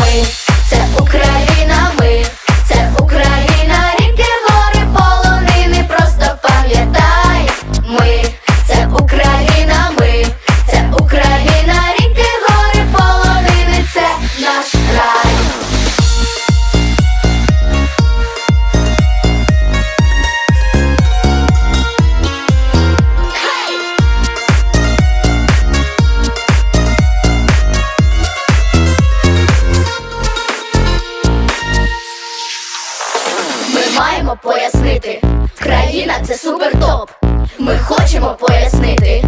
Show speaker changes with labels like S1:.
S1: Ми. Це Україна, маємо пояснити. Країна це супертоп. Ми хочемо пояснити.